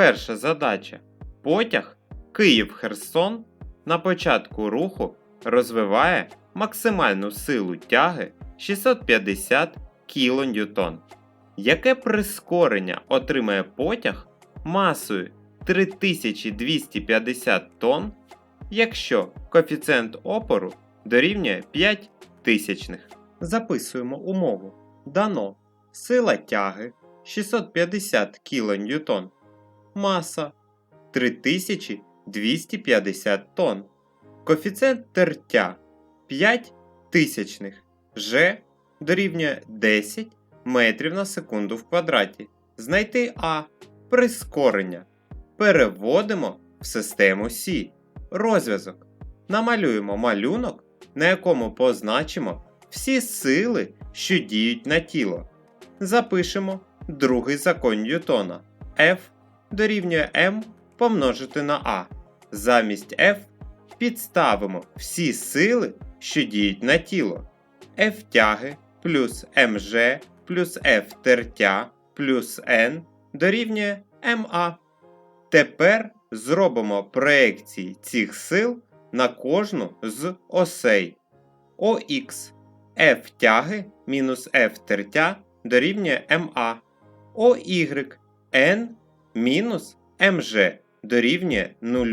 Перша задача. Потяг Київ-Херсон на початку руху розвиває максимальну силу тяги 650 кН. Яке прискорення отримає потяг масою 3250 тонн, якщо коефіцієнт опору дорівнює 5 тисячних? Записуємо умову. Дано сила тяги 650 кН, маса 3250 тонн, коефіцієнт тертя 5 тисячних, Ж дорівнює 10 метрів на секунду в квадраті. Знайти А прискорення. Переводимо в систему Сі. Розв'язок. Намалюємо малюнок, на якому позначимо всі сили, що діють на тіло. Запишемо другий закон Ньютона. F дорівнює m помножити на А. Замість F підставимо всі сили, що діють на тіло. F тяги плюс mg плюс F тертя плюс n дорівнює ma. Тепер зробимо проекції цих сил на кожну з осей. OX F тяги мінус F тертя дорівнює MA. OY N мінус mg дорівнює 0,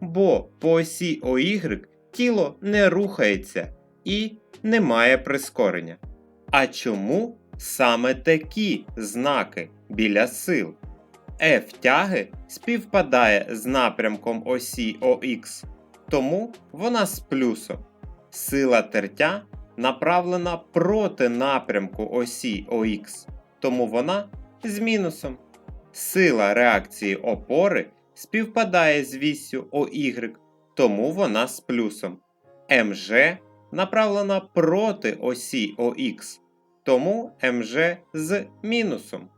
бо по осі OY тіло не рухається і немає прискорення. А чому саме такі знаки біля сил? F тяги співпадає з напрямком осі OX, тому вона з плюсом. Сила тертя направлена проти напрямку осі OX, тому вона з мінусом. Сила реакції опори співпадає з віссю OY, тому вона з плюсом. МЖ направлена проти осі OX, тому МЖ з мінусом.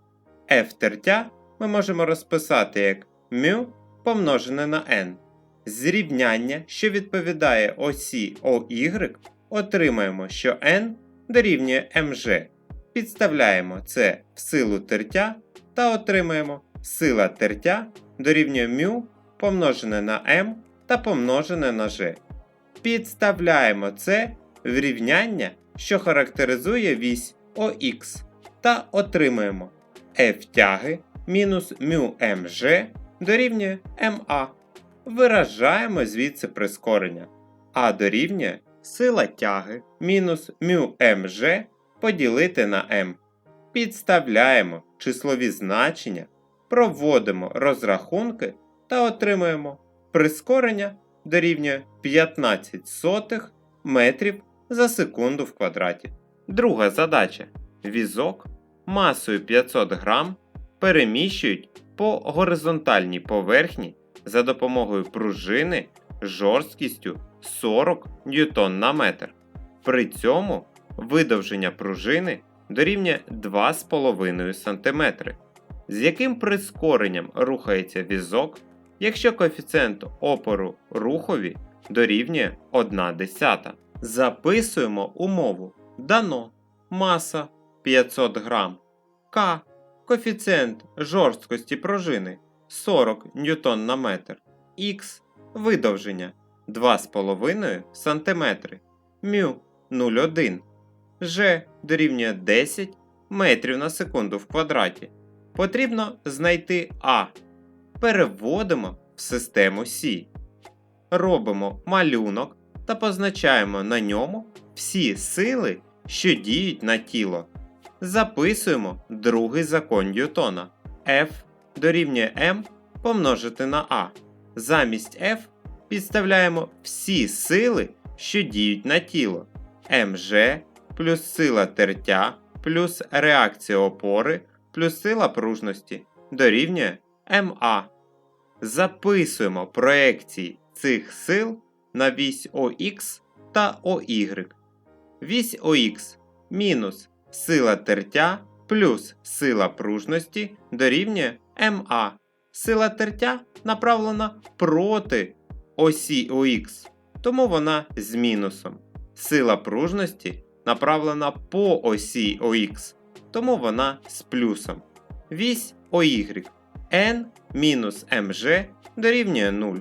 F тертя ми можемо розписати як μ помножене на n. З рівняння, що відповідає осі OY, отримаємо, що n дорівнює mg. Підставляємо це в силу тертя та отримаємо сила тертя дорівнює μ помножене на m та помножене на g. Підставляємо це в рівняння, що характеризує вісь OX, та отримаємо f тяги мінус μmg дорівнює ma. Виражаємо звідси прискорення. А дорівнює сила тяги мінус μmg поділити на m. Підставляємо числові значення, проводимо розрахунки та отримуємо прискорення дорівнює 15 сотих метрів за секунду в квадраті. Друга задача. Візок масою 500 грам переміщують по горизонтальній поверхні за допомогою пружини жорсткістю 40 ньютон на метр. При цьому видовження пружини дорівнює 2,5 см. З яким прискоренням рухається візок, якщо коефіцієнт опору рухові дорівнює 1 десята. Записуємо умову. Дано маса 500 грам, К коефіцієнт жорсткості пружини 40 ньютон на метр, Х видовження 2,5 см, μ 0,1, Ж дорівнює 10 метрів на секунду в квадраті. Потрібно знайти А. Переводимо в систему Сі. Робимо малюнок та позначаємо на ньому всі сили, що діють на тіло. Записуємо другий закон Ньютона. F дорівнює m помножити на А. Замість F підставляємо всі сили, що діють на тіло. МЖ плюс сила тертя плюс реакція опори плюс сила пружності дорівнює МА. Записуємо проекції цих сил на вісь ОХ та ОY. Вісь ОХ мінус сила тертя плюс сила пружності дорівнює МА. Сила тертя направлена проти осі ОХ, тому вона з мінусом. Сила пружності направлена по осі ОХ, тому вона з плюсом. Вісь ОY. N мінус МЖ дорівнює 0.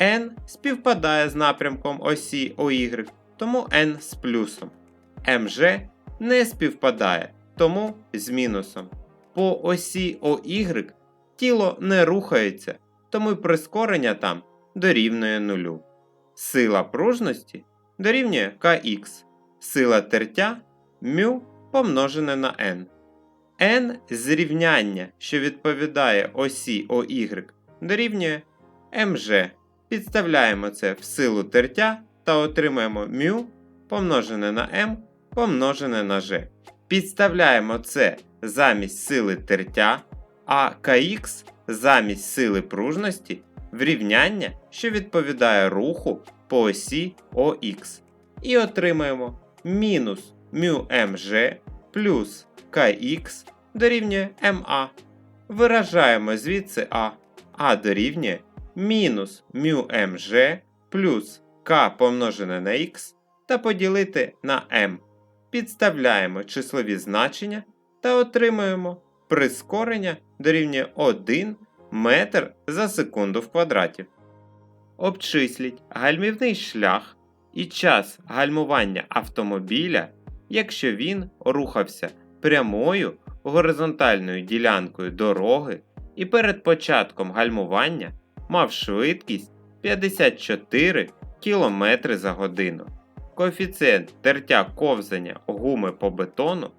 n співпадає з напрямком осі OY, тому n з плюсом. МЖ не співпадає, тому з мінусом. По осі OY тіло не рухається, тому й прискорення там дорівнює нулю. Сила пружності дорівнює kx, сила тертя μ помножене на n. n зрівняння, що відповідає осі OY, дорівнює мж. Підставляємо це в силу тертя та отримаємо μ помножене на m помножене на g. Підставляємо це замість сили тертя, а kx замість сили пружності в рівняння, що відповідає руху по осі OX. І отримаємо мінус μmg плюс kx дорівнює ma. Виражаємо звідси а, а дорівнює мінус μmg плюс k помножене на x та поділити на m. Підставляємо числові значення та отримуємо прискорення дорівнює 1 метр за секунду в квадраті. Обчисліть гальмівний шлях і час гальмування автомобіля, якщо він рухався прямою горизонтальною ділянкою дороги і перед початком гальмування мав швидкість 54 км за годину. Коефіцієнт тертя ковзання гуми по бетону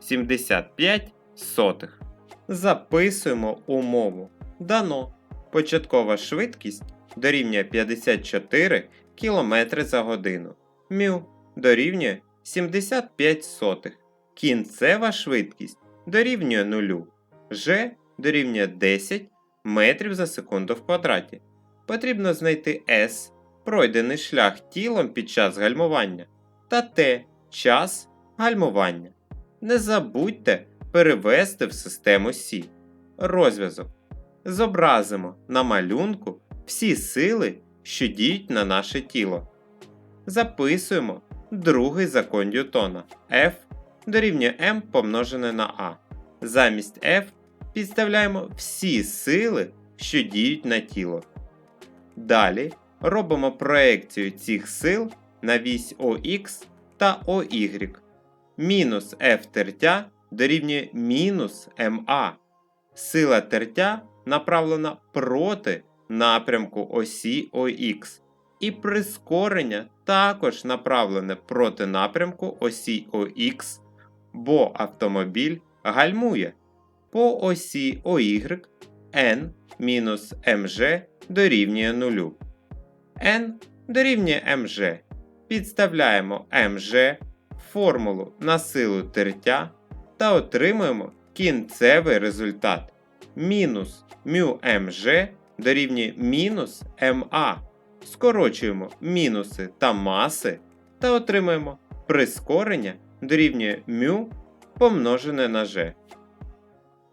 75 сотих. Записуємо умову. Дано. Початкова швидкість дорівнює 54 км за годину. Мю дорівнює 75 сотих. Кінцева швидкість дорівнює 0. Ж дорівнює 10 метрів за секунду в квадраті. Потрібно знайти S пройдений шлях тілом під час гальмування та Т час гальмування. Не забудьте перевести в систему Сі. Розв'язок. Зобразимо на малюнку всі сили, що діють на наше тіло. Записуємо другий закон Ньютона F дорівнює m помножене на A. Замість F підставляємо всі сили, що діють на тіло. Далі робимо проекцію цих сил на вісь OX та OY. Мінус F тертя дорівнює мінус МА. Сила тертя направлена проти напрямку осі OX. І прискорення також направлене проти напрямку осі OX, бо автомобіль гальмує. По осі OY n мінус mg дорівнює 0. n дорівнює mg. Підставляємо mg формулу на силу тертя та отримуємо кінцевий результат. Мінус μmg дорівнює мінус ma. Скорочуємо мінуси та маси та отримаємо прискорення дорівнює μ помножене на g.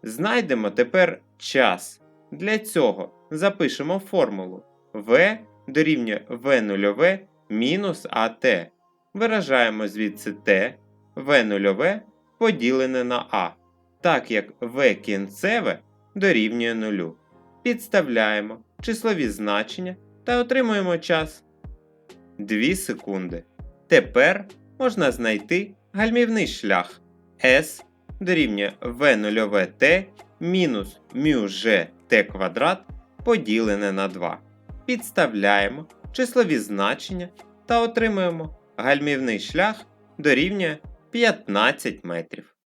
Знайдемо тепер час. Для цього запишемо формулу v дорівнює v0 мінус at. Виражаємо звідси t v0 поділене на a, так як v кінцеве дорівнює 0. Підставляємо числові значення та отримуємо час 2 секунди. Тепер можна знайти гальмівний шлях S дорівнює v0 t мінус μg t квадрат поділене на 2. Підставляємо числові значення та отримуємо гальмівний шлях дорівнює 15 метрів.